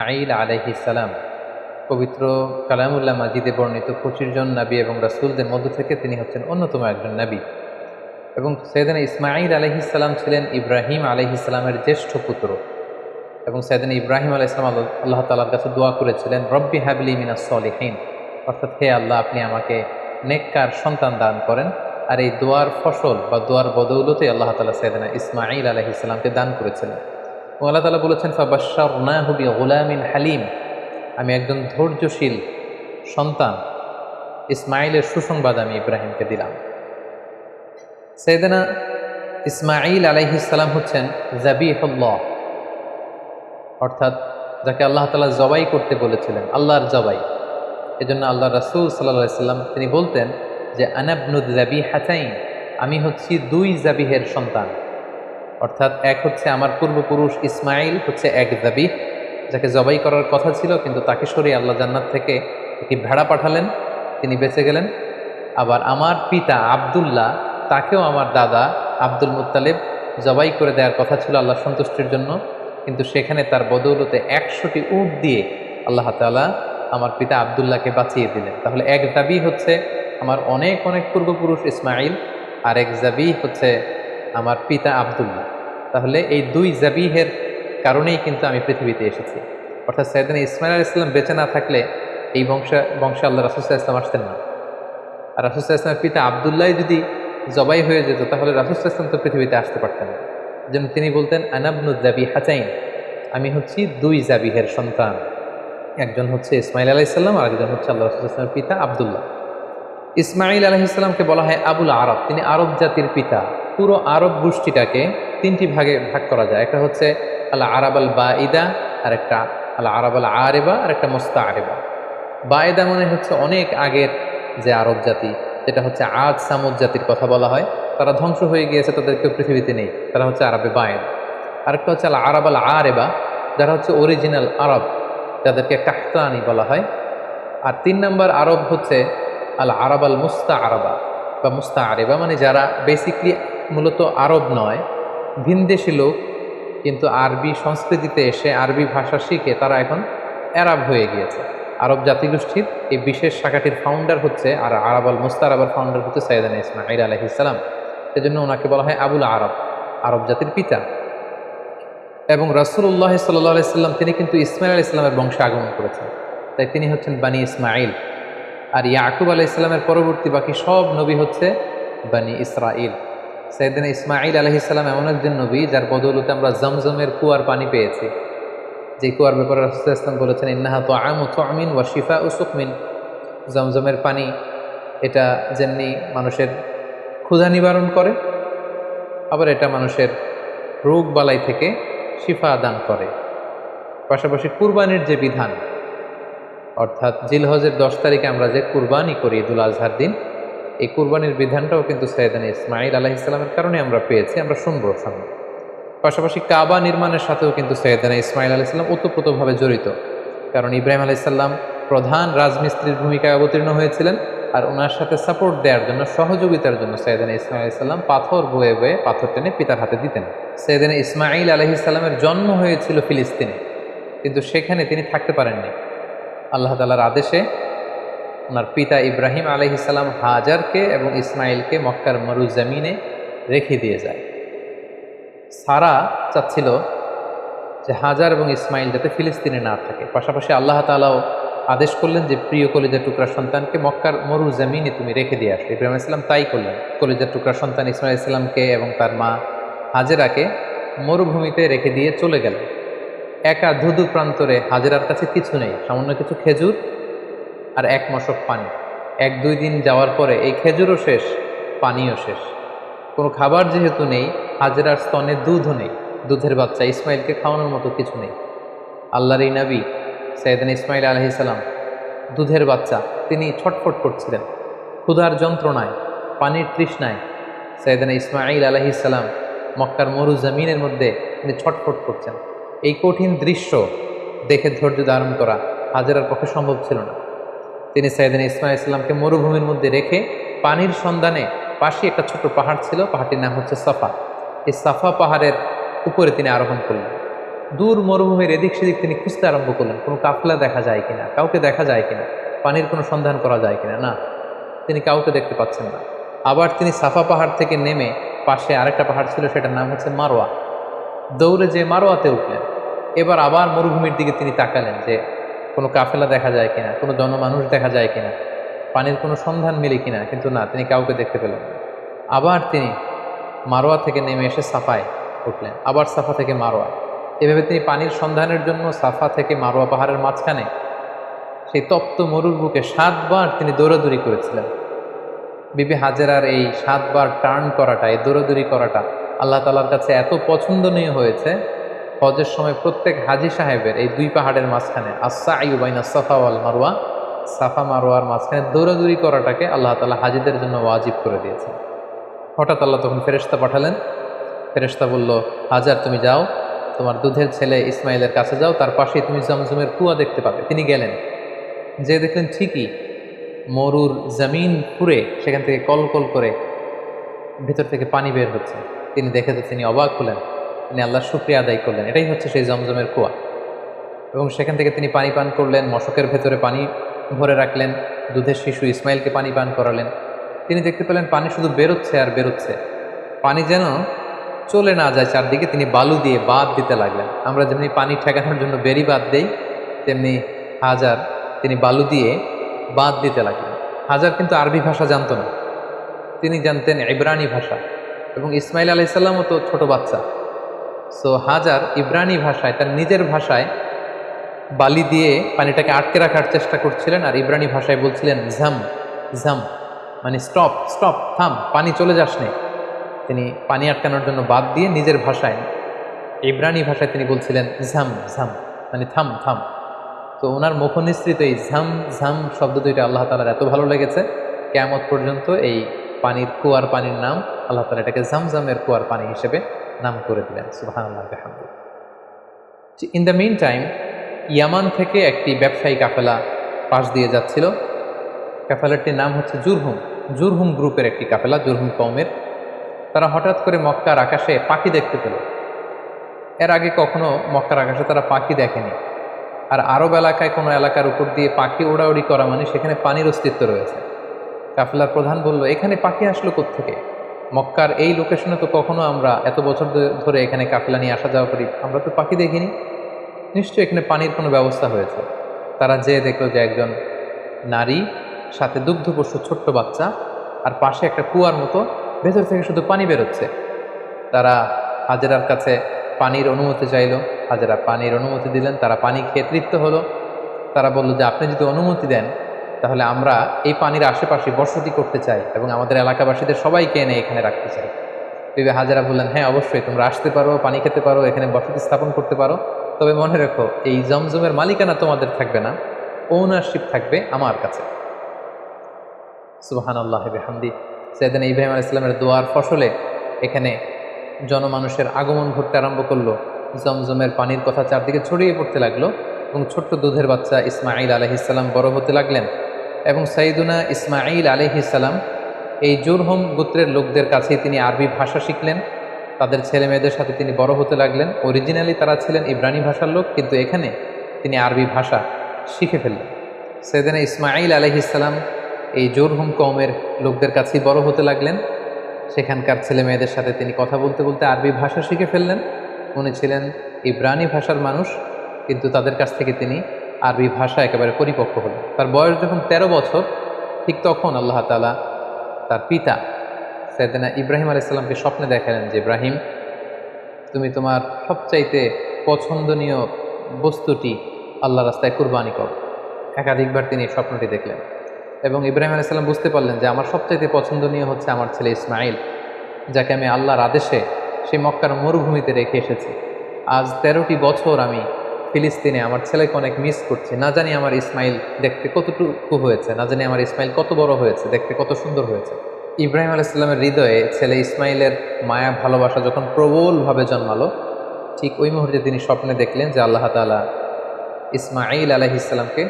আইল আলাইহিসালাম পবিত্র কালামুল্লাহ মাজিদে বর্ণিত পঁচিশ জন নাবী এবং রাসুলদের মধ্য থেকে তিনি হচ্ছেন অন্যতম একজন নাবী। এবং সৈয়দিন ইসমাইল আলহিসাল্লাম ছিলেন ইব্রাহিম আলহিসাল্লামের জ্যেষ্ঠ পুত্র। এবং সৈয়দিন ইব্রাহিম আলাইসলাম আল্লাহ তালার কাছে দোয়া করেছিলেন, রব্বি হাবলি মিনা সলিহীন। অর্থাৎ, হে আল্লাহ, আপনি আমাকে নেককার সন্তান দান করেন। আর এই দোয়ার ফসল বা দোয়ার বদৌলতে আল্লাহ তালা সৈয়দিনা ইসমাইল আলহিসাল্লামকে দান করেছিলেন। আল্লাহ তালা বলেছেন ফাবাশার না হুবি গোলামিন হালিম। আমি একজন ধৈর্যশীল সন্তান। ইসমাইলের সুসংবাদ আমি ইব্রাহিমকে দিলাম। সৈয়দনা ইসমাইল আলাইহিসাল্লাম হচ্ছেন জাবিহুল্লাহ, অর্থাৎ যাকে আল্লাহ তালা জবাই করতে বলেছিলেন, আল্লাহর জবাই। এজন্য আল্লাহ রাসুল সাল্লাহ সাল্লাম তিনি বলতেন যে আনাবনুদ জাবি হাসাইন আমি হচ্ছি দুই জাবিহের সন্তান। অর্থাৎ এক হচ্ছে আমার পূর্বপুরুষ ইসমাইল, হচ্ছে এক জাবি, যাকে জবাই করার কথা ছিল, কিন্তু তাকে সরিয়ে আল্লাহ জান্নাত থেকে একটি ভেড়া পাঠালেন, তিনি বেঁচে গেলেন। আবার আমার পিতা আবদুল্লাহ, তাকেও আমার দাদা আব্দুল মুত্তালেব জবাই করে দেওয়ার কথা ছিল আল্লাহ সন্তুষ্টির জন্য, কিন্তু সেখানে তার বদৌলতে একশোটি উট দিয়ে আল্লাহ তালা আমার পিতা আবদুল্লাহকে বাঁচিয়ে দিলেন। তাহলে এক দাবি হচ্ছে আমার অনেক অনেক পূর্বপুরুষ ইসমাইল, আর এক জাবি হচ্ছে আমার পিতা আবদুল্লাহ। তাহলে এই দুই জাবিহের কারণেই কিন্তু আমি পৃথিবীতে এসেছি। অর্থাৎ সৈয়দিন ইসমাইল আল ইসলাম বেঁচে না থাকলে এই বংশ বংশে আল্লাহ রাসুসাহ ইসলাম আসতেন না। আর রাসুসাহ ইসলামের পিতা আবদুল্লাহ যদি জবাই হয়ে যেত, তাহলে রাসুসাহ ইসলাম তো পৃথিবীতে আসতে পারতেন না। যেন তিনি বলতেন আনাবনুদ জাবি হাচাইন আমি হচ্ছি দুই জাবিহের সন্তান। একজন হচ্ছে ইসমাইল আলাইসাল্লাম আর একজন হচ্ছে আল্লাহ রাসুল ইসলামের পিতা আবদুল্লাহ। ইসমাইল আলহিসাল্লামকে বলা হয় আবুল আরব। তিনি আরব জাতির পিতা। পুরো আরব গোষ্ঠীটাকে তিনটি ভাগে ভাগ করা যায়। একটা হচ্ছে আল্লাহ আরব আল বা ইদা আর একটা আল্লাহ আরব আল আরেবা আর একটা মোস্তা আরেবা বায়েদা মানে হচ্ছে অনেক আগের যে আরব জাতি, যেটা হচ্ছে আজ সামুদ জাতির কথা বলা হয়। তারা ধ্বংস হয়ে গিয়েছে, তাদের কেউ পৃথিবীতে নেই। তারা হচ্ছে আরবে বায়েদ আরেকটা হচ্ছে আল্লাহ আরব আল আরেবা যারা হচ্ছে অরিজিনাল আরব, যাদেরকে কাহতানি বলা হয়। আর তিন নম্বর আরব হচ্ছে আল আরব আল মুস্তা আরবা বা মুস্তা আরেবা মানে যারা বেসিকলি মূলত আরব নয় ভিনদেশি লোক, কিন্তু আরবি সংস্কৃতিতে এসে আরবি ভাষা শিখে তারা এখন অ্যারাব হয়ে গিয়েছে। আরব জাতিগোষ্ঠীর এই বিশেষ শাখাটির ফাউন্ডার হচ্ছে আর আরব আল মুস্তার আবার ফাউন্ডার হচ্ছে সৈয়দান ইসমাইল আলহ ইসলাম সেজন্য ওনাকে বলা হয় আবুল আরব আরব জাতির পিতা। এবং রাসুল্লাহ সাল্লাহ সাল্লাম, তিনি কিন্তু ইসমাইল আল ইসলামের বংশে আগমন করেছেন। তাই তিনি হচ্ছেন বানি ইসমাইল আর ইয়াকুব আলাহ ইসলামের পরবর্তী বাকি সব নবী হচ্ছে বানি ইসরাইল সৈয়দিন ইসমাইল আলহিসাল্লাম এমন একজন নবী, যার বদৌলতে আমরা জমজমের কুয়ার পানি পেয়েছি। যে কুয়ার ব্যাপারে রাসুল ইসলাম বলেছেন, ইন্নাহা তো আম আমিন ওয়া শিফা ও সুকমিন। জমজমের পানি, এটা যেমনি মানুষের ক্ষুধা নিবারণ করে, আবার এটা মানুষের রোগ বালাই থেকে শিফা দান করে। পাশাপাশি কুরবানির যে বিধান, অর্থাৎ জিলহজের দশ তারিখে আমরা যে কুরবানি করি ঈদুল আজহার দিন এই কুরবানির বিধানটাও কিন্তু সৈয়দান ইসমাইল আলাহ ইসলামের কারণে আমরা পেয়েছি, আমরা শুনব সামনে। পাশাপাশি কাবা নির্মাণের সাথেও কিন্তু সৈয়দানা ইসমাইল আলাহ ইসলাম ওতপ্রোতভাবে জড়িত। কারণ ইব্রাহিম আলাহ ইসলাম প্রধান রাজমিস্ত্রির ভূমিকায় অবতীর্ণ হয়েছিলেন আর ওনার সাথে সাপোর্ট দেওয়ার জন্য, সহযোগিতার জন্য সৈয়দানা ইসমাইল ইসলাম পাথর বয়ে বয়ে, পাথর টেনে পিতার হাতে দিতেন। সৈয়দানা ইসমাইল আলহ ইসলামের জন্ম হয়েছিল ফিলিস্তিনে, কিন্তু সেখানে তিনি থাকতে পারেননি। আল্লাহ তালার আদেশে ওনার পিতা ইব্রাহিম আলহ ইসলাম হাজারকে এবং ইসমাইলকে মক্কার মরুজামিনে রেখে দিয়ে যায়। সারা চাচ্ছিল যে হাজার এবং ইসমাইল যাতে ফিলিস্তিনে না থাকে। পাশাপাশি আল্লাহ তালাও আদেশ করলেন যে, প্রিয় কলিজার টুকরা সন্তানকে মক্কার মরু জামিনে তুমি রেখে দিয়ে আসো। ইব্রাহিম ইসলাম তাই করলেন। কলিজার টুকরা সন্তান ইসমাইল ইসলামকে এবং তার মা হাজেরাকে মরুভূমিতে রেখে দিয়ে চলে গেল। একা ধুধু প্রান্তরে হাজেরার কাছে কিছু নেই, সামান্য কিছু খেজুর আর এক মশক পানি। এক দুই দিন যাওয়ার পরে এই খেজুরও শেষ, পানিও শেষ। কোনো খাবার যেহেতু নেই, হাজেরার স্তনে দুধও নেই। দুধের বাচ্চা ইসমাইলকে খাওয়ানোর মতো কিছু নেই। আল্লাহর এই নবী সৈয়দান ইসমাইল আলহিসাল্লাম দুধের বাচ্চা তিনি ছটফট করছিলেন। ক্ষুধার যন্ত্রণায়, পানির তৃষ্ণায় সৈয়দান ইসমাইল আলহিসাল্লাম মক্কার মরু জমিনের মধ্যে তিনি ছটফট করছেন। এই কঠিন দৃশ্য দেখে ধৈর্য ধারণ করা হাজারার পক্ষে সম্ভব ছিল না। তিনি সাইদিন ইসমাইল ইসলামকে মরুভূমির মধ্যে রেখে পানির সন্ধানে পাশে একটা ছোট পাহাড় ছিল, পাহাড়টির নাম হচ্ছে সাফা। এই সাফা পাহাড়ের উপরে তিনি আরোহণ করলেন। দূর মরুভূমির এদিক সেদিক তিনি খুঁজতে আরম্ভ করলেন, কোনো কাফলা দেখা যায় কিনা, কাউকে দেখা যায় কিনা, পানির কোনো সন্ধান করা যায় কিনা, না, তিনি কাউকে দেখতে পাচ্ছেন না। আবার তিনি সাফা পাহাড় থেকে নেমে পাশে আরেকটা পাহাড় ছিল, সেটার নাম হচ্ছে মারোয়া দৌড়ে যে মারোয়াতে উঠলেন। এবার আবার মরুভূমির দিকে তিনি তাকালেন যে কোনো কাফেলা দেখা যায় কিনা, কোনো জনমানুষ দেখা যায় কিনা, পানির কোনো সন্ধান মিলে কিনা, কিন্তু না, তিনি কাউকে দেখতে পেলেন আবার তিনি মারোয়া থেকে নেমে এসে সাফায় উঠলেন, আবার সাফা থেকে মারোয়া। এভাবে তিনি পানির সন্ধানের জন্য সাফা থেকে মারোয়া পাহাড়ের মাঝখানে সেই তপ্ত মরুর বুকে সাতবার তিনি দৌড়াদৌড়ি করেছিলেন। বিবি হাজেরার এই সাতবার টার্ন করাটা, এই দৌড়াদৌড়ি করাটা আল্লাহ তালার কাছে এত পছন্দনীয় হয়েছে হজের সময় প্রত্যেক হাজি সাহেবের এই দুই পাহাড়ের মাঝখানে আসা আইউবাইনা সাফা ওয়াল মারোয়া সাফা মারোয়ার মাঝখানে দৌড়াদৌড়ি করাটাকে আল্লাহ তালা হাজিদের জন্য ওয়াজিব করে দিয়েছেন। হঠাৎ আল্লাহ তখন ফেরেশতা পাঠালেন। ফেরেশতা বলল, হাজার, তুমি যাও। তোমার দুধের ছেলে ইসমাইলের কাছে যাও। তার পাশেই তুমি জমজমের কুয়া দেখতে পাবে। তিনি গেলেন। যে দেখলেন ঠিকই মরুর জমিন পুরে সেখান থেকে কল কল করে ভেতর থেকে পানি বের হচ্ছে। তিনি দেখে তো তিনি অবাক হলেন। তিনি আল্লাহর শুক্রিয়া আদায় করলেন। এটাই হচ্ছে সেই জমজমের কুয়া। এবং সেখান থেকে তিনি পানি পান করলেন, মশকের ভেতরে পানি ভরে রাখলেন, দুধের শিশু ইসমাইলকে পানি পান করালেন। তিনি দেখতে পেলেন পানি শুধু বেরোচ্ছে আর বেরোচ্ছে। পানি যেন চলে না যায় চারদিকে, তিনি বালু দিয়ে বাদ দিতে লাগলেন। আমরা যেমনি পানি ঠেকানোর জন্য বেরি বাদ দেই, তেমনি হাজার তিনি বালু দিয়ে বাদ দিতে লাগলেন। হাজার কিন্তু আরবি ভাষা জানতো না। তিনি জানতেন ইব্রানি ভাষা। এবং ইসমাইল আলাইসাল্লামও তো ছোট বাচ্চা। সো হাজার ইব্রানি ভাষায়, তার নিজের ভাষায় বালি দিয়ে পানিটাকে আটকে রাখার চেষ্টা করছিলেন আর ইব্রানি ভাষায় বলছিলেন, ঝাম ঝাম। মানে স্টপ স্টপ, থাম, পানি চলে যাস নে তিনি পানি আটকানোর জন্য বাদ দিয়ে নিজের ভাষায়, ইব্রানি ভাষায় তিনি বলছিলেন, ঝাম ঝাম। মানে থাম থাম। তো ওনার মুখনিসৃত এই ঝাম ঝাম শব্দ দুইটা আল্লাহ তালার এত ভালো লেগেছে কেমত পর্যন্ত এই পানির কুয়ার পানির নাম আল্লাহ তালা এটাকে ঝামঝামের কুয়ার পানি হিসেবে নাম করে দিলেন সুবাহান ইন দ্য মিন টাইম ইয়ামান থেকে একটি ব্যবসায়ী কাফেলা পাশ দিয়ে যাচ্ছিল। কাফেলাটির নাম হচ্ছে জুরহুম। জুরহুম গ্রুপের একটি কাফেলা, জুরহুম কৌমের তারা হঠাৎ করে মক্কার আকাশে পাখি দেখতে পেল। এর আগে কখনো মক্কার আকাশে তারা পাখি দেখেনি। আর আরব এলাকায় কোনো এলাকার উপর দিয়ে পাখি ওড়াউড়ি করা মানে সেখানে পানির অস্তিত্ব রয়েছে। কাফেলার প্রধান বলল, এখানে পাখি আসলো থেকে মক্কার এই লোকেশনে তো কখনো আমরা এত বছর ধরে এখানে কাফেলা নিয়ে আসা যাওয়া করি, আমরা তো পাখি দেখিনি। নিশ্চয়ই এখানে পানির কোনো ব্যবস্থা হয়েছে। তারা যেয়ে দেখল যে একজন নারী, সাথে দুগ্ধপোষ্য ছোট্ট বাচ্চা, আর পাশে একটা কুয়ার মতো, ভেতর থেকে শুধু পানি বেরোচ্ছে। তারা হাজেরার কাছে পানির অনুমতি চাইল। হাজেরা পানির অনুমতি দিলেন, তারা পানি খেয়ে তৃপ্ত হলো। তারা বলল যে, আপনি যদি অনুমতি দেন তাহলে আমরা এই পানির আশেপাশে বসতি করতে চাই এবং আমাদের এলাকাবাসীদের সবাইকে এনে এখানে রাখতে চাই। বিবে হাজারা বললেন হ্যাঁ অবশ্যই, তোমরা আসতে পারো, পানি খেতে পারো, এখানে বসতি স্থাপন করতে পারো। তবে মনে রেখো, এই জমজমের মালিকানা তোমাদের থাকবে না ওনারশিপ থাকবে আমার কাছে। সুবাহান আল্লাহ হামদি সেদিন ইব্রাহিম আল ইসলামের দোয়ার ফসলে এখানে জনমানুষের আগমন ঘটতে আরম্ভ করল। জমজমের পানির কথা চারদিকে ছড়িয়ে পড়তে লাগল এবং ছোট্ট দুধের বাচ্চা ইসমাইল আলহিসাল্লাম বড় হতে লাগলেন। এবং সাইদুনা ইসমাইল আলহিসাল্লাম এই জোরহম গোত্রের লোকদের কাছেই তিনি আরবি ভাষা শিখলেন। তাদের ছেলে মেয়েদের সাথে তিনি বড় হতে লাগলেন। অরিজিনালি তারা ছিলেন ইব্রানি ভাষার লোক, কিন্তু এখানে তিনি আরবি ভাষা শিখে ফেললেন। সেদিনা ইসমাইল আলহিসাল্লাম এই জোরহুম কমের লোকদের কাছেই বড় হতে লাগলেন। সেখানকার ছেলে মেয়েদের সাথে তিনি কথা বলতে বলতে আরবি ভাষা শিখে ফেললেন। উনি ছিলেন ইব্রানি ভাষার মানুষ, কিন্তু তাদের কাছ থেকে তিনি আরবি ভাষা একেবারে পরিপক্ক হলেন তার বয়স যখন ১৩ বছর, ঠিক তখন আল্লাহ তালা তার পিতা সৈয়দনা ইব্রাহিম আলাইসাল্লামকে স্বপ্নে দেখালেন যে, ইব্রাহিম, তুমি তোমার সবচাইতে পছন্দনীয় বস্তুটি আল্লাহ রাস্তায় কুরবানি করো। একাধিকবার তিনি স্বপ্নটি দেখলেন। এবং ইব্রাহিম আলাইসাল্লাম বুঝতে পারলেন যে, আমার সবচাইতে পছন্দনীয় হচ্ছে আমার ছেলে ইসমাইল যাকে আমি আল্লাহর আদেশে সেই মক্কার মরুভূমিতে রেখে এসেছি। আজ তেরোটি বছর আমি ফিলিস্তিনে আমার ছেলেকে অনেক মিস করছি। না জানি আমার ইসমাইল দেখতে কতটুকু হয়েছে, না জানি আমার ইসমাইল কত বড় হয়েছে, দেখতে কত সুন্দর হয়েছে। ইব্রাহিম আলাইসাল্লামের হৃদয়ে ছেলে ইসমাইলের মায়া, ভালোবাসা যখন প্রবলভাবে জন্মালো, ঠিক ওই মুহূর্তে তিনি স্বপ্নে দেখলেন যে আল্লাহ তালা ইসমাইল আলহিসাল্লামকে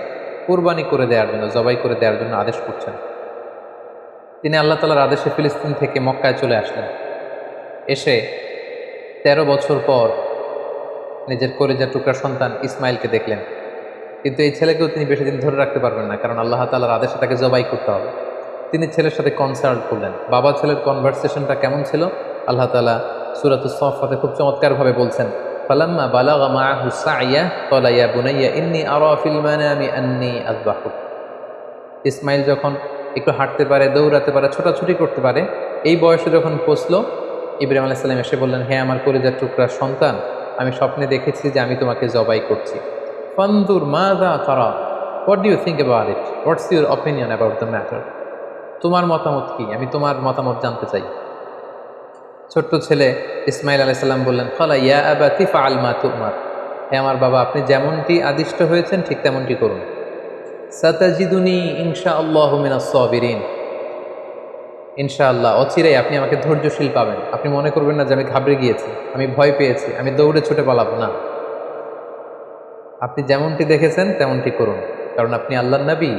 কোরবানি করে দেওয়ার জন্য, জবাই করে দেওয়ার জন্য আদেশ করছেন। তিনি আল্লাহ তালার আদেশে ফিলিস্তিন থেকে মক্কায় চলে আসলেন। এসে ১৩ বছর পর নিজের কলেজার টুকরা সন্তান ইসমাইলকে দেখলেন। কিন্তু এই ছেলেকেও তিনি বেশি দিন ধরে রাখতে পারবেন না, কারণ আল্লাহ তালার আদেশে তাকে জবাই করতে হবে। তিনি ছেলের সাথে কনসাল্ট করলেন। বাবা ছেলের কনভারসেশনটা কেমন ছিল? আল্লাহ তালা সুরাত সফাতে খুব চমৎকারভাবে বলছেন বুনাইয়া ইন্নী আন্নী আযবাহুক ইসমাইল যখন একটু হাঁটতে পারে, দৌড়াতে পারে, ছোটাছুটি করতে পারে, এই বয়সে যখন পৌঁছলো, ইব্রাহিম আলাইহিস সালাম এসে বললেন হ্যাঁ আমার কলিজার টুকরা সন্তান আমি স্বপ্নে দেখেছি যে আমি তোমাকে জবাই করছি। ফান্দুর মাযা তারা? What do you think about it what's your opinion about the matter তোমার মতামত কি? আমি তোমার মতামত জানতে চাই। ছোট্ট ছেলে ইসমাইল আলাইসাল্লাম বললেন ফলা ইয়া আবাতি ফাল মা তুমার? হে আমার বাবা, আপনি যেমনটি আদিষ্ট হয়েছেন, ঠিক তেমনটি করুন। সাতাজিদুনি ইনশা আল্লাহ মিনাসবিরিন ইনশাআল্লাহ, অচিরেই আপনি আমাকে ধৈর্যশীল পাবেন। আপনি মনে করবেন না যে আমি ঘাবড়ে গিয়েছি, আমি ভয় পেয়েছি, আমি দৌড়ে ছুটে পালাবো। না। আপনি যেমনটি দেখেছেন, তেমনটি করুন। কারণ আপনি আল্লাহর নবী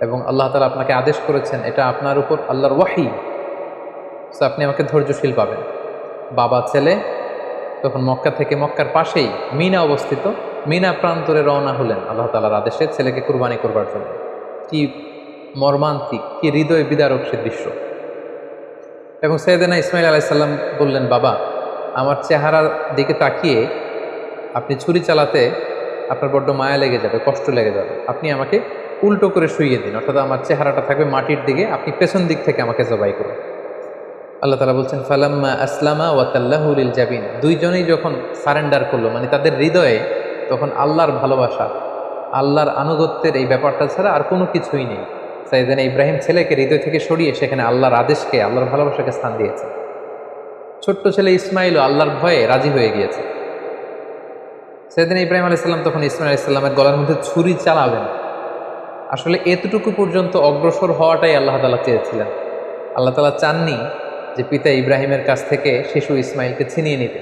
এবং আল্লাহ তালা আপনাকে আদেশ করেছেন, এটা আপনার উপর আল্লাহর ওয়াহি। সো আপনি আমাকে ধৈর্যশীল পাবেন। বাবা, ছেলে তখন মক্কা থেকে মক্কার পাশেই মিনা অবস্থিত। মিনা প্রান্তরে রওনা হলেন আল্লাহ তালার আদেশে ছেলেকে কুরবানি করবার জন্য। কি মর্মান্তিক, কি হৃদয় বিদারক সে দৃশ্য। এবং সৈয়দেনা ইসমাইল আলাইসাল্লাম বললেন, বাবা, আমার চেহারার দিকে তাকিয়ে আপনি ছুরি চালাতে আপনার বড্ড মায়া লেগে যাবে, কষ্ট লেগে যাবে। আপনি আমাকে উল্টো করে শুইয়ে দিন, অর্থাৎ আমার চেহারাটা থাকবে মাটির দিকে, আপনি পেছন দিক থেকে আমাকে জবাই করুন। আল্লাহ তালা বলছেন, ফালাম্মা আসলামা ওয়াতাল্লাহুলিল জাবিন। দুইজনেই যখন সারেন্ডার করল মানে তাদের হৃদয়ে তখন আল্লাহর ভালোবাসা, আল্লাহর আনুগত্যের এই ব্যাপারটা ছাড়া আর কোনো কিছুই নেই। সাইদান ইব্রাহিম ছেলেকে হৃদয় থেকে সরিয়ে সেখানে আল্লাহর আদেশকে, আল্লাহর ভালোবাসাকে স্থান দিয়েছে। ছোট্ট ছেলে ইসমাইলও আল্লাহর ভয়ে রাজি হয়ে গিয়েছে। সেদিন ইব্রাহিম আলাইসাল্লাম তখন ইসমাইল আলাইসাল্লামের গলার মধ্যে ছুরি চালাবেন আসলে এতটুকু পর্যন্ত অগ্রসর হওয়াটাই আল্লাহ তালা চেয়েছিলেন। আল্লাহ তালা চাননি যে পিতা ইব্রাহিমের কাছ থেকে শিশু ইসমাইলকে ছিনিয়ে নিতে।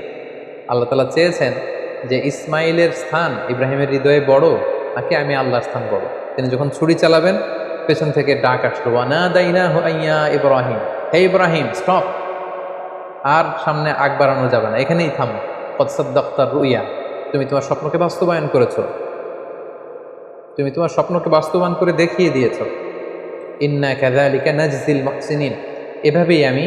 আল্লাহ তালা চেয়েছেন যে ইসমাইলের স্থান ইব্রাহিমের হৃদয়ে বড়, নাকি আমি আল্লাহর স্থান বড়? তিনি যখন ছুরি চালাবেন পেছন থেকে ডাক আসলো হুয়াইয়া ইব্রাহিম। হে ইব্রাহিম স্টপ আর সামনে আগ বাড়ানো যাবে না, এখানেই থামো। পৎসাদ্দাক্তার রুইয়া, তুমি তোমার স্বপ্নকে বাস্তবায়ন করেছ। তুমি তোমার স্বপ্নকে বাস্তবায়ন করে দেখিয়ে দিয়েছ। ইন্না কাদালিকা নাজজিল মহসিনিন। এভাবেই আমি,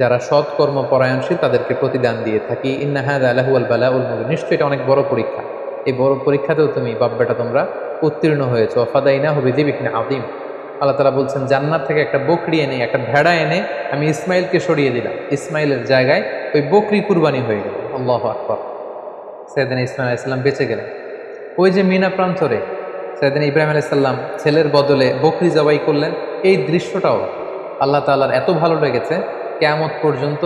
যারা সৎকর্ম পরায়ণশীল, তাদেরকে প্রতিদান দিয়ে থাকি। ইন্না হাদ আলাহুয়াল বালা উল নিশ্চয়ই এটা অনেক বড় পরীক্ষা। এই বড় পরীক্ষাতেও তুমি বাব্বাটা তোমরা উত্তীর্ণ হয়েছ। ফাদাইনা হবে দিবিকনা আদিম আল্লাহ তালা বলছেন, জান্নাত থেকে একটা বকরি এনে, একটা ভেড়া এনে আমি ইসমাইলকে সরিয়ে দিলাম। ইসমাইলের জায়গায় ওই বকরি কুরবানি হয়ে গেল। আল্লাহ আকবর। সেদিন ইসমাইল ইসলাম বেঁচে গেলেন। ওই যে মিনা প্রান্তরে সেদিন ইব্রাহিম আলাইসাল্লাম ছেলের বদলে বকরি জবাই করলেন, এই দৃশ্যটাও আল্লাহ তাল্লার এত ভালো লেগেছে, কেয়ামত পর্যন্ত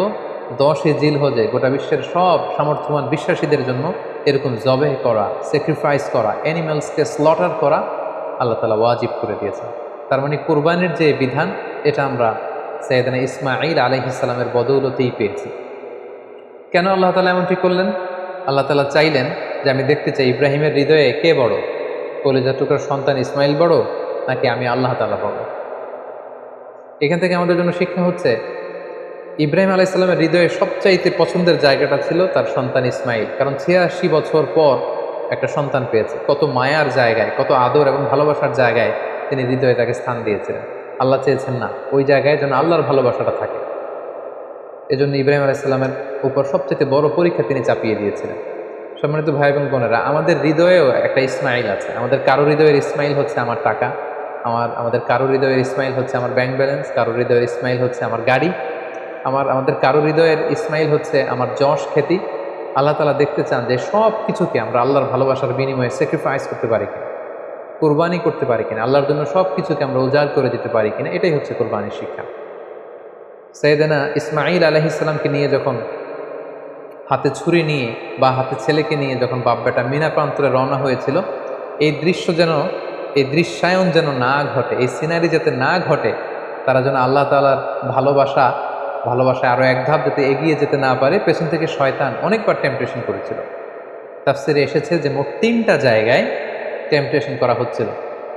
দশে জিল হজে গোটা বিশ্বের সব সামর্থ্যবান বিশ্বাসীদের জন্য এরকম জবে করা স্যাক্রিফাইস করা অ্যানিম্যালসকে স্লটার করা আল্লাহ তালা ওয়াজিব করে দিয়েছেন। তার মানে কোরবানির যে বিধান, এটা আমরা সৈয়দানা ইসমাইল আলহিসাল্লামের বদৌলতেই পেয়েছি। কেন আল্লাহ তালা এমনটি করলেন? আল্লাহ তালা চাইলেন যে আমি দেখতে চাই ইব্রাহিমের হৃদয়ে কে বড়? কলেজা টুকরার সন্তান ইসমাইল বড়, নাকি আমি আল্লাহ তালা বড়? এখান থেকে আমাদের জন্য শিক্ষা হচ্ছে ইব্রাহিম আলাইসাল্লামের হৃদয়ে সবচাইতে পছন্দের জায়গাটা ছিল তার সন্তান ইসমাইল। কারণ ছিয়াশি বছর পর একটা সন্তান পেয়েছে। কত মায়ার জায়গায়, কত আদর এবং ভালোবাসার জায়গায় তিনি হৃদয়ে তাকে স্থান দিয়েছিলেন। আল্লাহ চেয়েছেন না, ওই জায়গায় যেন আল্লাহর ভালোবাসাটা থাকে। এজন্য ইব্রাহিম আলাইসাল্লামের উপর সবচেয়ে বড় পরীক্ষা তিনি চাপিয়ে দিয়েছিলেন। সম্মানিত ভাই এবং বোনেরা, আমাদের হৃদয়েও একটা ইসমাইল আছে। আমাদের কারও হৃদয়ের ইসমাইল হচ্ছে আমার টাকা, আমার, আমাদের কারও হৃদয়ের ইসমাইল হচ্ছে আমার ব্যাংক ব্যালেন্স, কারও হৃদয়ের ইসমাইল হচ্ছে আমার গাড়ি আমার, আমাদের কারও হৃদয়ের ইসমাইল হচ্ছে আমার যশ খ্যাতি। আল্লাহ তালা দেখতে চান যে সব কিছুকে আমরা আল্লাহর ভালোবাসার বিনিময়ে স্যাক্রিফাইস করতে পারি কিনা, কোরবানি করতে পারি কিনা, আল্লাহর জন্য সব কিছুকে আমরা উজাড় করে দিতে পারি কিনা, এটাই হচ্ছে কোরবানির শিক্ষা। সৈয়দানা ইসমাইল আলহ ইসলামকে নিয়ে যখন হাতে ছুরি নিয়ে বা হাতে ছেলেকে নিয়ে যখন বাব্যাটা মিনা প্রান্তরে রওনা হয়েছিল, এই দৃশ্য যেন, এই দৃশ্যায়ন যেন না ঘটে, এই সিনারি যাতে না ঘটে, তারা যেন আল্লাহ তালার ভালোবাসা ভালোবাসায় আরও এক ধাপ যাতে এগিয়ে যেতে না পারে, পেছন থেকে শয়তান অনেকবার টেম্পটেশন করেছিল। তাফসিরে এসেছে যে মোট তিনটা জায়গায় টেম্পটেশন করা হচ্ছিল।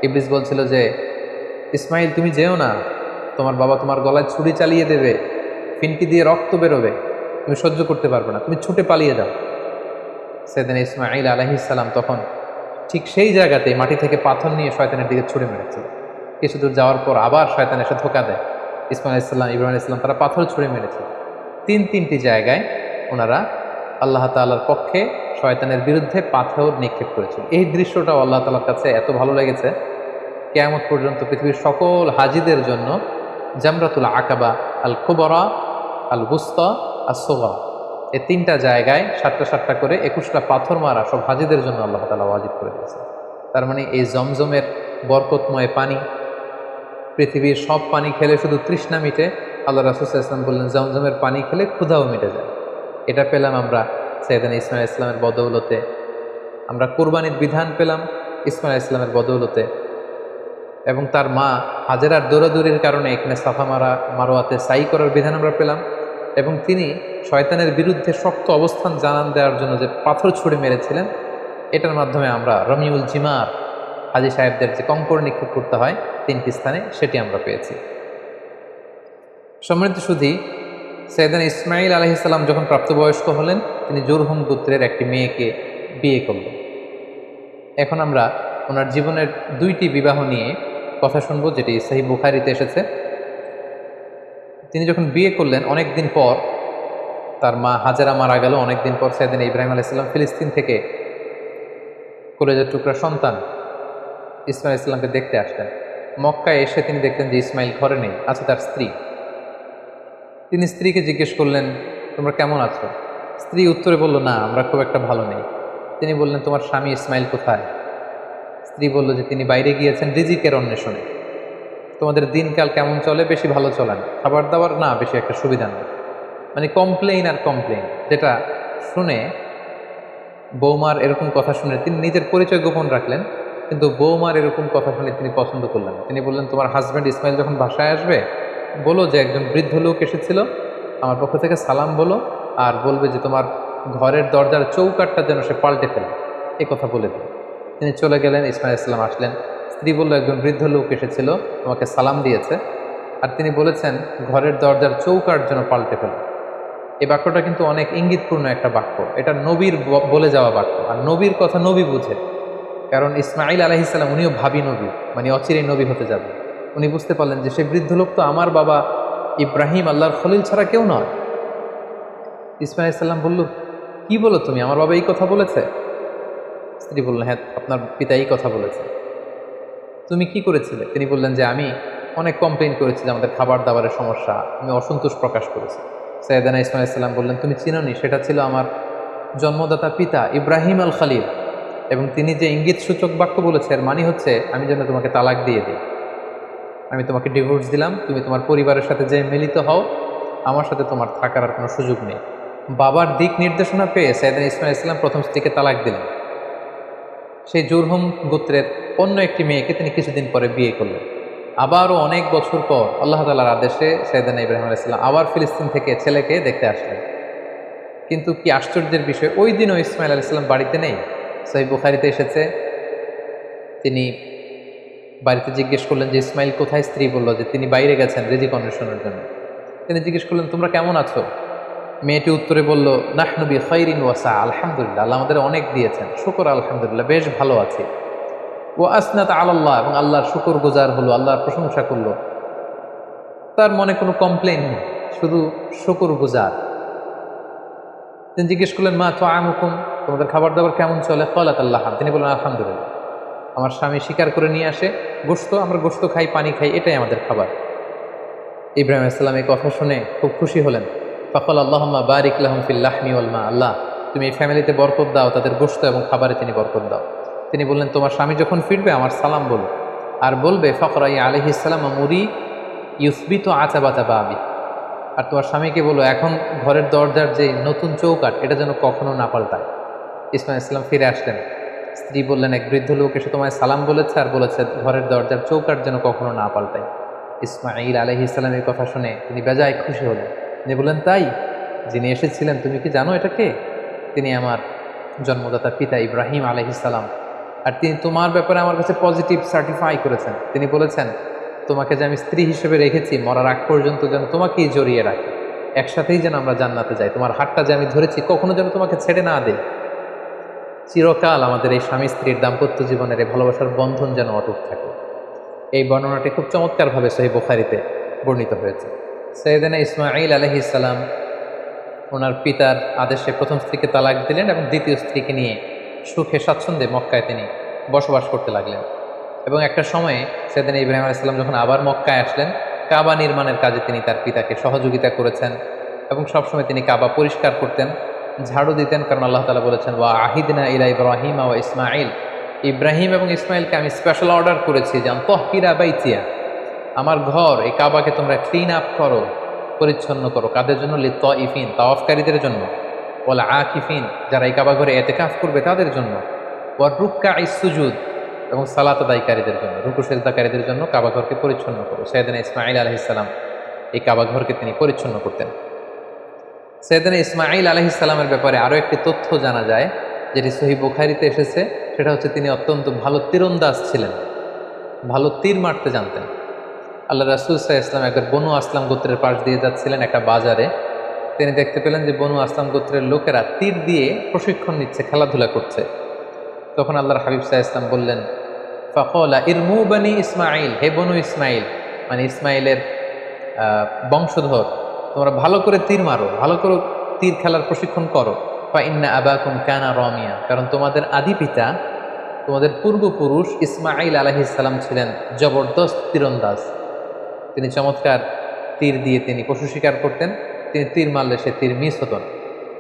ইবলিস বলছিল যে, ইসমাইল, তুমি যেও না। তোমার বাবা তোমার গলায় ছুরি চালিয়ে দেবে, ফিনকি দিয়ে রক্ত বেরোবে। তুমি সহ্য করতে পারবে না। তুমি ছুটে পালিয়ে যাও। সেদিন ইসমাইল আলহিসাল্লাম তখন ঠিক সেই জায়গাতে মাটি থেকে পাথর নিয়ে শয়তানের দিকে ছুড়ে মেরেছিল। কিছু দূর যাওয়ার পর আবার শয়তান এসে ধোকা দেয়। ইসমাইল ইসলাম ইব্রাহিম ইসলাম তারা পাথর ছুড়ে মেরেছে। তিন তিনটি জায়গায় ওনারা আল্লাহ তাল্লার পক্ষে শয়তানের বিরুদ্ধে পাথর নিক্ষেপ করেছিল। এই দৃশ্যটাও আল্লাহ তালার কাছে এত ভালো লেগেছে। কেয়ামত পর্যন্ত পৃথিবীর সকল হাজিদের জন্য জামরাতুল আকাবা আল কুবরা আল বুস্তা আর সোবা এই তিনটা জায়গায় সাতটা সাতটা করে একুশটা পাথর মারা সব হাজিদের জন্য আল্লাহ তালা ওয়াজিব করে দিয়েছে তার মানে এই জমজমের বরকতময় পানি পৃথিবীর সব পানি খেলে শুধু তৃষ্ণা মিটে, আল্লাহ রাসুল ইসলাম বললেন, জমজমের পানি খেলে ক্ষুধাও মিটে যায়। এটা পেলাম আমরা সৈয়দান ইসমাইল ইসলামের বদৌলতে। আমরা কোরবানির বিধান পেলাম ইসমাইল ইসলামের বদৌলতে। এবং তার মা হাজেরার দৌড়াদৌড়ির কারণে এখানে সাফা মারা, মারোয়াতে সাই করার বিধান আমরা পেলাম। এবং তিনি শয়তানের বিরুদ্ধে শক্ত অবস্থান জানান দেওয়ার জন্য যে পাথর ছুড়ে মেরেছিলেন, এটার মাধ্যমে আমরা রমিউল জিমার হাজি সাহেবদের যে কঙ্কর নিক্ষেপ করতে হয় তিনটি স্থানে সেটি আমরা পেয়েছি। সমৃদ্ধ শুধু সৈয়দান ইসমাইল আলহিসাল্লাম যখন প্রাপ্তবয়স্ক হলেন, তিনি জোরহুম গোত্রের একটি মেয়েকে বিয়ে করলেন। এখন আমরা ওনার জীবনের দুইটি বিবাহ নিয়ে কথা শুনব, যেটি সাহি বুখারিতে এসেছে। তিনি যখন বিয়ে করলেন অনেক দিন পর তার মা হাজারা মারা গেল। অনেক দিন পর সেদিন ইব্রাহিম আলাইসাল্লাম ফিলিস্তিন থেকে কলেজের টুকরা সন্তান ইসমাইল ইসলামকে দেখতে আসলেন। মক্কায় এসে তিনি দেখলেন যে ইসমাইল ঘরে নেই, আছে তার স্ত্রী। তিনি স্ত্রীকে জিজ্ঞেস করলেন, তোমরা কেমন আছো? স্ত্রী উত্তরে বলল, না, আমরা খুব একটা ভালো নেই। তিনি বললেন, তোমার স্বামী ইসমাইল কোথায়? স্ত্রী বলল যে, তিনি বাইরে গিয়েছেন রিজিকের অন্বেষণে। তোমাদের দিনকাল কেমন চলে? বেশি ভালো চলে না। খাবার দাবার না, বেশি একটা সুবিধা নেই। মানে কমপ্লেইন আর কমপ্লেইন। যেটা শুনে বৌমার এরকম কথা শুনে তিনি নিজের পরিচয় গোপন রাখলেন। কিন্তু বৌমার এরকম কথা শুনে তিনি পছন্দ করলেন তিনি বললেন, তোমার হাজব্যান্ড ইসমাইল যখন বাসায় আসবে, বলো যে একজন বৃদ্ধ লোক এসেছিল, আমার পক্ষ থেকে সালাম বলো আর বলবে যে তোমার ঘরের দরজার চৌকাটটা যেন সে পাল্টে ফেলে। এ কথা বলে দিন তিনি চলে গেলেন, ইসমাইল ইসলাম আসলেন। স্ত্রী বলল, একজন বৃদ্ধ লোক এসেছিল, তোমাকে সালাম দিয়েছে। আর তিনি বলেছেন, ঘরের দরজার চৌকাট যেন পাল্টে ফেলে। এই বাক্যটা কিন্তু অনেক ইঙ্গিতপূর্ণ একটা বাক্য। এটা নবীর বলে যাওয়া বাক্য। আর নবীর কথা নবী বুঝে। কারণ ইসমাইল আলহিসাল্লাম উনিও ভাবি নবী মানে অচিরেই নবী হতে যাবে। উনি বুঝতে পারলেন যে সে বৃদ্ধ লোক তো আমার বাবা ইব্রাহিম আল্লাহর খলিল ছাড়া কেউ নয়। ইসমাইল ইসলাম বলল, কি বলো তুমি? আমার বাবা এই কথা বলেছে? স্ত্রী বললেন হ্যাঁ আপনার পিতা এই কথা বলেছে। তুমি কি করেছিলে? তিনি বললেন যে, আমি অনেক কমপ্লেন করেছি যে আমাদের খাবার দাবারের সমস্যা, আমি অসন্তোষ প্রকাশ করেছি। সৈয়দানা ইসমাইল ইসলাম বললেন, তুমি চিনোনি, সেটা ছিল আমার জন্মদাতা পিতা ইব্রাহিম আল খালিল এবং তিনি যে ইঙ্গিত সূচক বাক্য বলেছে, এর মানে হচ্ছে, আমি যেন তোমাকে তালাক দিয়ে দিই। আমি তোমাকে ডিভোর্স দিলাম, তুমি তোমার পরিবারের সাথে যে মিলিত হও, আমার সাথে তোমার থাকার আর কোনো সুযোগ নেই। বাবার দিক নির্দেশনা পেয়ে সৈয়দান ইসমাইল ইসলাম প্রথম স্ত্রীকে তালাক দিলেন। সেই জুরহুম গোত্রের অন্য একটি মেয়েকে তিনি কিছুদিন পরে বিয়ে করলেন। আবারও অনেক বছর পর আল্লাহ তালার আদেশে সৈয়দান ইব্রাহিম আলাইসাল্লাম আবার ফিলিস্তিন থেকে ছেলেকে দেখতে আসলেন। কিন্তু কি আশ্চর্যের বিষয়, ওই দিনও ইসমাইল আলাইসাল্লাম বাড়িতে নেই। সহি বুখারিতে এসেছে। তিনি বাড়িতে জিজ্ঞেস করলেন যে, ইসমাইল, কোথায়? স্ত্রী বলল যে, তিনি বাইরে গেছেন রিজিক অন্বেষণের জন্য। তিনি জিজ্ঞেস করলেন, তোমরা কেমন আছো? মেয়েটি উত্তরে বলল নাহনবী খৈরিন ওয়াসা আলহামদুলিল্লাহ, আল্লাহ আমাদের অনেক দিয়েছেন। শুকর, আলহামদুলিল্লাহ, বেশ ভালো আছি। ও আসনাত আল্লাহ এবং আল্লাহর শুকর গুজার হলো, আল্লাহর প্রশংসা করল। তার মনে কোনো কমপ্লেন নেই, শুধু শুকর গুজার। তিনি জিজ্ঞেস করলেন, মা তো আমুকুম তোমাদের খাবার দাবার কেমন চলে? কলাত আল্লাহ তিনি বললেন, আলহামদুলিল্লাহ। আমার স্বামী শিকার করে নিয়ে আসে গোস্ত আমরা গোস্ত খাই, পানি খাই, এটাই আমাদের খাবার। ইব্রাহিম ইসলাম এই কথা শুনে খুব খুশি হলেন। ফখল আল্লাহম্মা বারিক লাহম ফিল্লাহমি ওলমা আল্লাহ, তুমি এই ফ্যামিলিতে বরকত দাও, তাদের গোস্ত এবং খাবারে তিনি বরকত দাও। তিনি বললেন, তোমার স্বামী যখন ফিরবে, আমার সালাম বলো। আর বলবে ফখরাই আলহি ইসলাম মুরি ইউসবিত আচাবাতা বা আবি। আর তোমার স্বামীকে বলো, এখন ঘরের দরজার যে নতুন চৌকাট এটা যেন কখনো না পাল্টায়। ইসমাইল ইসলাম ফিরে আসলেন। স্ত্রী বললেন, এক বৃদ্ধ লোক এসে তোমায় সালাম বলেছে আর বলেছে, ঘরের দরজার চৌকাট যেন কখনো না পাল্টায়। ইসমাইল আলহি ইসলামের কথা শুনে তিনি বেজায় খুশি হলেন। তিনি বললেন, তাই? যিনি এসেছিলেন, তুমি কি জানো এটাকে তিনি আমার জন্মদাতা পিতা ইব্রাহিম আলহিসাল্লাম আর তিনি তোমার ব্যাপারে আমার কাছে পজিটিভ সার্টিফাই করেছেন। তিনি বলেছেন, তোমাকে যে আমি স্ত্রী হিসেবে রেখেছি, মরার আগ পর্যন্ত যেন তোমাকেই জড়িয়ে রাখি। একসাথেই যেন আমরা জান্নাতে যাই। তোমার হাতটা যে আমি ধরেছি, কখনো যেন তোমাকে ছেড়ে না দেই চিরকাল আমাদের এই স্বামী স্ত্রীর দাম্পত্য জীবনের এই ভালোবাসার বন্ধন যেন অটুট থাকে। এই বর্ণনাটি খুব চমৎকারভাবে সহি বোখারিতে বর্ণিত হয়েছে। সৈয়দানা ইসমাইল আলহি ইসালাম ওনার পিতার আদেশে প্রথম স্ত্রীকে তালাক দিলেন এবং দ্বিতীয় স্ত্রীকে নিয়ে সুখে স্বাচ্ছন্দ্যে মক্কায় তিনি বসবাস করতে লাগলেন। এবং একটা সময়ে সেদিন ইব্রাহিম আলাইসাল্লাম যখন আবার মক্কায় আসলেন, কাবা নির্মাণের কাজে তিনি তার পিতাকে সহযোগিতা করেছেন এবং সবসময় তিনি কাবা পরিষ্কার করতেন। ঝাড়ু দিতেন কারণ আল্লাহ তালা বলেছেন, ওয়া আহিদিনা ইলা ইব্রাহিম ও ইসমাইল ইব্রাহিম এবং ইসমাইলকে আমি স্পেশাল অর্ডার করেছি যে তহকিরা বাইতিয়া, আমার ঘর, এই কাবাকে তোমরা ক্লিন আপ করো, পরিচ্ছন্ন করো, কাদের জন্য? লি ইফিন তাওয়াফকারীদের জন্য। ওলা আকিফিন, যারা এই কাবা ঘরে এতেকাফ করবে, তাদের জন্য। ওয়ার রুক্কা ইসুজুদ এবং সালাত আদায়কারীদের জন্য। রুকু সেজদাকারীদের জন্য কাবাঘরকে পরিচ্ছন্ন করো। সৈয়দিন ইসমাইল আলহিসাল্লাম এই কাবাঘরকে তিনি পরিচ্ছন্ন করতেন। সৈয়দিন ইসমাইল আলহিসাল্লামের ব্যাপারে আরও একটি তথ্য জানা যায়, যেটি সহি বুখারিতে এসেছে। সেটা হচ্ছে তিনি অত্যন্ত ভালো তীরন্দাজ ছিলেন। ভালো তীর মারতে জানতেন। আল্লাহ রাসুল ইসলাম একবার বনু আসলাম গোত্রের পাশ দিয়ে যাচ্ছিলেন একটা বাজারে। তিনি দেখতে পেলেন যে বনু আসলাম গোত্রের লোকেরা তীর দিয়ে প্রশিক্ষণ নিচ্ছে, খেলাধুলা করছে। তখন আল্লাহর হাবিব সাহা ইসলাম বললেন, ফকলা ইরমু বানি ইসমাইল হে বনু ইসমাইল মানে ইসমাইলের বংশধর তোমরা ভালো করে তীর মারো, ভালো করে তীর খেলার প্রশিক্ষণ করো। বা ইন্না আবাকুম কানা রমিয়া। কারণ তোমাদের আদি পিতা, তোমাদের পূর্বপুরুষ ইসমাইল আলহিসাল্লাম ছিলেন জবরদস্ত তীরন্দাজ। তিনি চমৎকার তীর দিয়ে তিনি পশু শিকার করতেন, তিনি তীর মারলে সে তীর মিস হতেন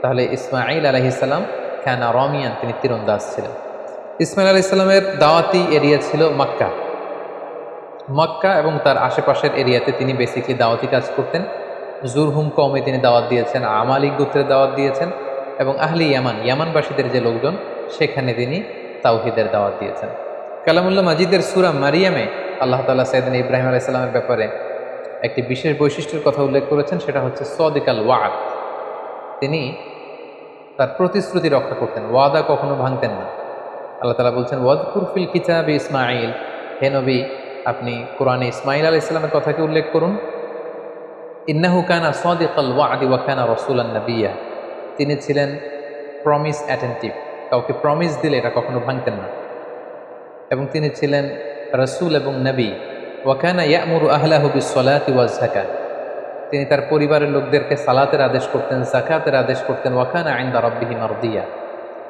তাহলে ইসমাইল আলহিসাল্লাম খানা রমিয়ান তিনি তীরন্দাজ ছিলেন। ইসমাইল আলি ইসলামের দাওয়াতি এরিয়া ছিল মক্কা। মক্কা এবং তার আশেপাশের এরিয়াতে তিনি বেসিকলি দাওয়াতি কাজ করতেন। জুরহুম কমে তিনি দাওয়াত দিয়েছেন, আমালিক গোত্রের দাওয়াত দিয়েছেন এবং আহলি ইয়ামান, ইয়ামানবাসীদের যে লোকজন, সেখানে তিনি তাওহিদের দাওয়াত দিয়েছেন। কালামুল্লাহ মাজিদের সুরা মারিয়ামে আল্লাহ তালা সৈদিন ইব্রাহিম আলাইসাল্লামের ব্যাপারে একটি বিশেষ বৈশিষ্ট্যের কথা উল্লেখ করেছেন, সেটা হচ্ছে সদিকাল ওয়াদ। তিনি তার প্রতিশ্রুতি রক্ষা করতেন, ওয়াদা কখনো ভাঙতেন না। আল্লাহ তালা বলছেন, ওয়াদকুর ফিল কিতাবি ইসমাইল হে নবী, আপনি কোরআনে ইসমাইল আলাহ ইসলামের কথাকে উল্লেখ করুন। ইন্নাহু কানা ওয়াদি ওয়াকানা রসুলান নবিয়া। তিনি ছিলেন প্রমিস অ্যাটেন্টিভ কাউকে প্রমিস দিলে এটা কখনো ভাঙতেন না। এবং তিনি ছিলেন রসুল এবং নবী। ওয়াকানা ইয়ামুর আহলাহবি সলাতি ওয়াজ ঝাকা তিনি তার পরিবারের লোকদেরকে সালাতের আদেশ করতেন জাকাতের আদেশ করতেন ওয়াকানা আইন্দা রব্বিহি মারদিয়া।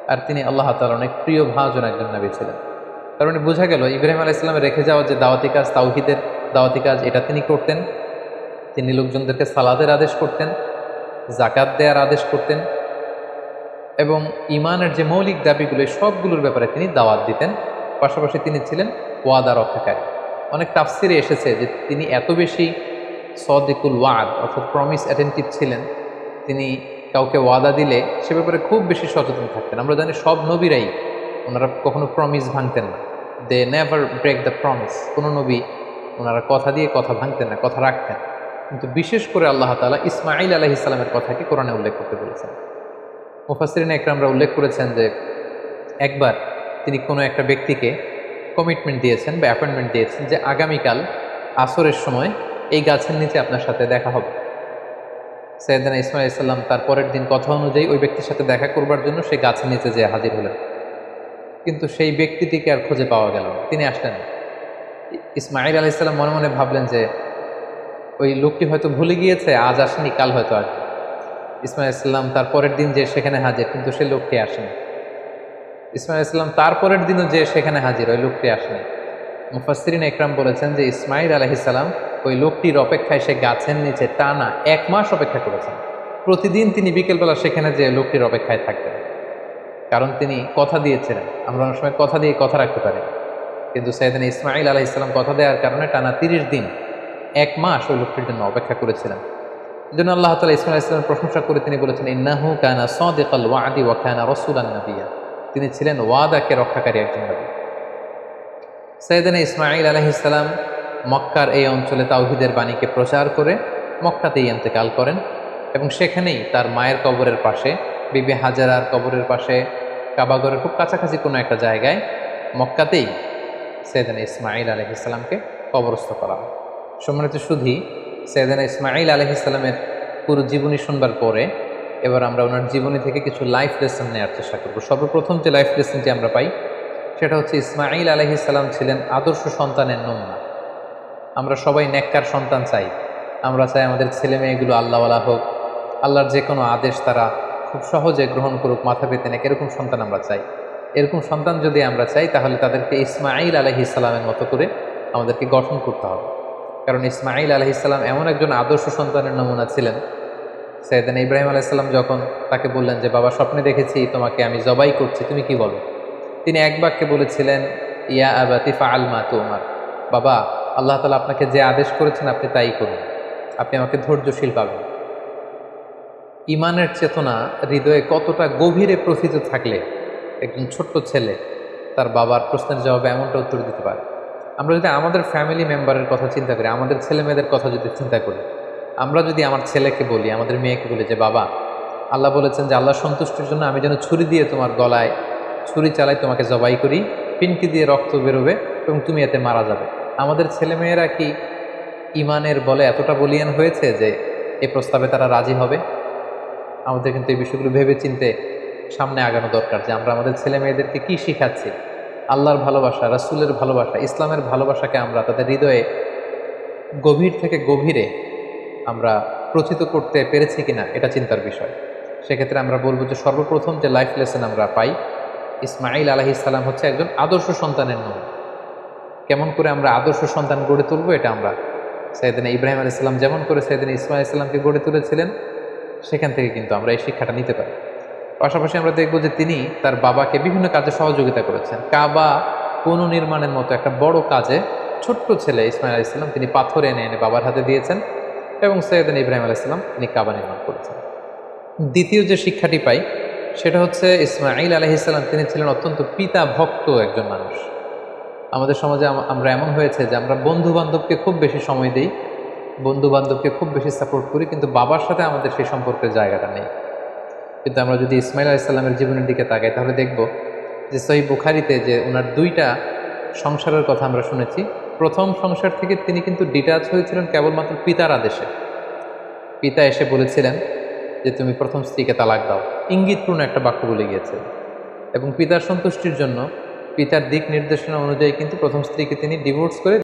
আর তিনি আল্লাহ তাল অনেক প্রিয় ভাজন একজন নবী ছিলেন। কারণ বোঝা গেল ইব্রাহিম আলাহ ইসলামের রেখে যাওয়া যে দাওয়াতি কাজ, তাওহিদের দাওয়াতি কাজ, এটা তিনি করতেন। তিনি লোকজনদেরকে সালাদের আদেশ করতেন জাকাত দেওয়ার আদেশ করতেন এবং ইমানের যে মৌলিক দাবিগুলো সবগুলোর ব্যাপারে তিনি দাওয়াত দিতেন। পাশাপাশি তিনি ছিলেন ওয়াদা রক্ষাকারী। অনেক তাফসিরে এসেছে যে তিনি এত বেশি সদিকুল ওয়াদ, অর্থাৎ প্রমিস অ্যাটেন্টিভ ছিলেন। তিনি কাউকে ওয়াদা দিলে সে ব্যাপারে খুব বেশি সচেতন থাকতেন। আমরা জানি সব নবীরাই ওনারা কখনো প্রমিস ভাঙতেন না। They never break the promise কোনো নবী ওনারা কথা দিয়ে কথা ভাঙতেন না, কথা রাখতেন। কিন্তু বিশেষ করে আল্লাহ তালা ইসমাইল আলহ ইসলামের কথাকে কোরআনে উল্লেখ করতে বলেছেন। মুফাসরিন একরামরা উল্লেখ করেছেন যে, একবার তিনি কোনো একটা ব্যক্তিকে কমিটমেন্ট দিয়েছেন বা অ্যাপয়েন্টমেন্ট দিয়েছেন যে আগামীকাল আসরের সময় এই গাছের নিচে আপনার সাথে দেখা হবে। সৈয়দানা ইসমাইল ইসলাম তার পরের দিন কথা অনুযায়ী ওই ব্যক্তির সাথে দেখা করবার জন্য সেই গাছের নিচে যেয়ে হাজির হলেন। কিন্তু সেই ব্যক্তিটিকে আর খুঁজে পাওয়া গেল তিনি আসলেন ইসমাইল আলাহ ইসলাম মনে মনে ভাবলেন যে ওই লোকটি হয়তো ভুলে গিয়েছে, আজ আসেনি, কাল হয়তো আর। ইসমাইল ইসলাম তার পরের দিন যে সেখানে হাজির, কিন্তু সে লোকটি আসেনি। ইসমাইল ইসলাম তারপরের দিনও যে সেখানে হাজির, ওই লোকটি আসেনি। মুফাসরিন একরাম বলেছেন যে, ইসমাইল আলহিসাল্লাম ওই লোকটির অপেক্ষায় সে গাছের নিচে টানা এক মাস অপেক্ষা করেছেন। প্রতিদিন তিনি বিকেলবেলা সেখানে যে লোকটির অপেক্ষায় থাকতেন। কারণ তিনি কথা দিয়েছিলেন। আমরা অনেক সময় কথা দিয়ে কথা রাখতে পারি। কিন্তু সৈয়দিন ইসমাইল আলাহ ইসলাম কথা দেওয়ার কারণে টানা তিরিশ দিন এক মাস ওই লোকটির জন্য অপেক্ষা করেছিলেন। জন্য আল্লাহ তালা ইসমাইল ইসলামের প্রশংসা করে তিনি বলেছেন, ইন্নাহু কানা সদিকাল ওয়াদি ওয়া কানা রসুলান নবিয়া। তিনি ছিলেন ওয়াদাকে রক্ষাকারী একজন নবী। সৈয়দিন ইসমাইল আলহিসাল্লাম মক্কার এই অঞ্চলে তাওহিদের বাণীকে প্রচার করে মক্কাতেই এন্তেকাল করেন এবং সেখানেই তার মায়ের কবরের পাশে, বিবি হাজারার কবরের পাশে কাবাগরের খুব কাছাকাছি কোনো একটা জায়গায় মক্কাতেই সৈয়দান ইসমাইল আলহিসাল্লামকে কবরস্থ করা হয়। সম্মানিত শুধু সৈয়দান ইসমাইল আলহিসাল্লামের পুরো জীবনী শুনবার পরে এবার আমরা ওনার জীবনী থেকে কিছু লাইফ লেসন নেওয়ার চেষ্টা করব। সর্বপ্রথম যে লাইফ লেসনটি আমরা পাই, সেটা হচ্ছে ইসমাইল আলহিসাল্লাম ছিলেন আদর্শ সন্তানের নমুনা। আমরা সবাই নেককার সন্তান চাই। আমরা চাই আমাদের ছেলে মেয়েগুলো আল্লাহওয়ালা হোক, আল্লাহর যে কোনো আদেশ তারা খুব সহজে গ্রহণ করুক, মাথা পেতে নেক, এরকম সন্তান আমরা চাই। এরকম সন্তান যদি আমরা চাই, তাহলে তাদেরকে ইসমাইল আলহি ইসলামের মতো করে আমাদেরকে গঠন করতে হবে। কারণ ইসমাইল আলহি ইসলাম এমন একজন আদর্শ সন্তানের নমুনা ছিলেন। সৈয়দান ইব্রাহিম আলাইসাল্লাম যখন তাকে বললেন যে, বাবা, স্বপ্নে দেখেছি তোমাকে, আমি জবাই করছি, তুমি কি বলো? তিনি এক বাক্যে বলেছিলেন, ইয়া আবাতিফা আলমা তোমার। বাবা, আল্লাহ তালা আপনাকে যে আদেশ করেছেন, আপনি তাই করুন। আপনি আমাকে ধৈর্যশীল পাবেন। ইমানের চেতনা হৃদয়ে কতটা গভীরে প্রথিত থাকলে একজন ছোট্ট ছেলে তার বাবার প্রশ্নের জবাবে এমনটা উত্তর দিতে পারে। আমরা যদি আমাদের ফ্যামিলি মেম্বারের কথা চিন্তা করি, আমাদের ছেলে মেয়েদের কথা যদি চিন্তা করি, আমরা যদি আমার ছেলেকে বলি, আমাদের মেয়েকে বলি যে, বাবা, আল্লাহ বলেছেন যে, আল্লাহ সন্তুষ্টির জন্য আমি যেন ছুরি দিয়ে তোমার গলায়, ছুরি চালাই তোমাকে জবাই করি, পিনকি দিয়ে রক্ত বেরোবে এবং তুমি এতে মারা যাবে। আমাদের ছেলেমেয়েরা কি ইমানের বলে এতটা বলিয়ান হয়েছে যে এই প্রস্তাবে তারা রাজি হবে? আমাদের কিন্তু এই বিষয়গুলো ভেবে চিনতে সামনে আগানো দরকার যে, আমরা আমাদের ছেলে মেয়েদেরকে কী শিখাচ্ছি? আল্লাহর ভালোবাসা, রাসুলের ভালোবাসা, ইসলামের ভালোবাসাকে আমরা তাদের হৃদয়ে গভীর থেকে গভীরে আমরা প্রচিত করতে পেরেছি কিনা এটা চিন্তার বিষয়। সেক্ষেত্রে আমরা বলব যে সর্বপ্রথম যে লাইফ লেসন আমরা পাই ইসমাইল আলহি ইসলাম হচ্ছে একজন আদর্শ সন্তানের নাম কেমন করে আমরা আদর্শ সন্তান গড়ে তুলবো এটা আমরা সৈয়দিন ইব্রাহিম আলি ইসলাম যেমন করে সৈয়দিন ইসমাইল ইসলামকে গড়ে তুলেছিলেন, সেখান থেকে কিন্তু আমরা এই শিক্ষাটা নিতে পারি। পাশাপাশি আমরা দেখব যে তিনি তার বাবাকে বিভিন্ন কাজে সহযোগিতা করেছেন। কাবা পুনর্নির্মাণের মতো একটা বড় কাজে ছোট্ট ছেলে ইসমাইল আলি ইসলাম তিনি পাথর এনে এনে বাবার হাতে দিয়েছেন এবং সৈয়দিন ইব্রাহিম আলি ইসলাম তিনি কাবা নির্মাণ করেছেন। দ্বিতীয় যে শিক্ষাটি পাই, সেটা হচ্ছে ইসমাইল আলহিসাল্লাম তিনি ছিলেন অত্যন্ত পিতা ভক্ত একজন মানুষ। আমাদের সমাজে আমরা এমন হয়েছে যে আমরা বন্ধু বান্ধবকে খুব বেশি সময় দিই বন্ধু বান্ধবকে খুব বেশি সাপোর্ট করি, কিন্তু বাবার সাথে আমাদের সেই সম্পর্কের জায়গাটা নেই। কিন্তু আমরা যদি ইসমাইল আলাইসাল্লামের জীবনের দিকে তাকাই, তাহলে দেখব যে সহি বুখারিতে যে ওনার দুইটা সংসারের কথা আমরা শুনেছি। প্রথম সংসার থেকে তিনি কিন্তু ডিটাচ হয়েছিলেন কেবলমাত্র পিতার আদেশে। পিতা এসে বলেছিলেন যে, তুমি প্রথম স্ত্রীকে তালাক দাও। ইঙ্গিতপূর্ণ একটা বাক্য বলে গিয়েছে। এবং পিতার সন্তুষ্টির জন্য পিতার দিক নির্দেশনা অনুযায়ী কিন্তু প্রথম স্ত্রীকে তিনি ডিভোর্স করে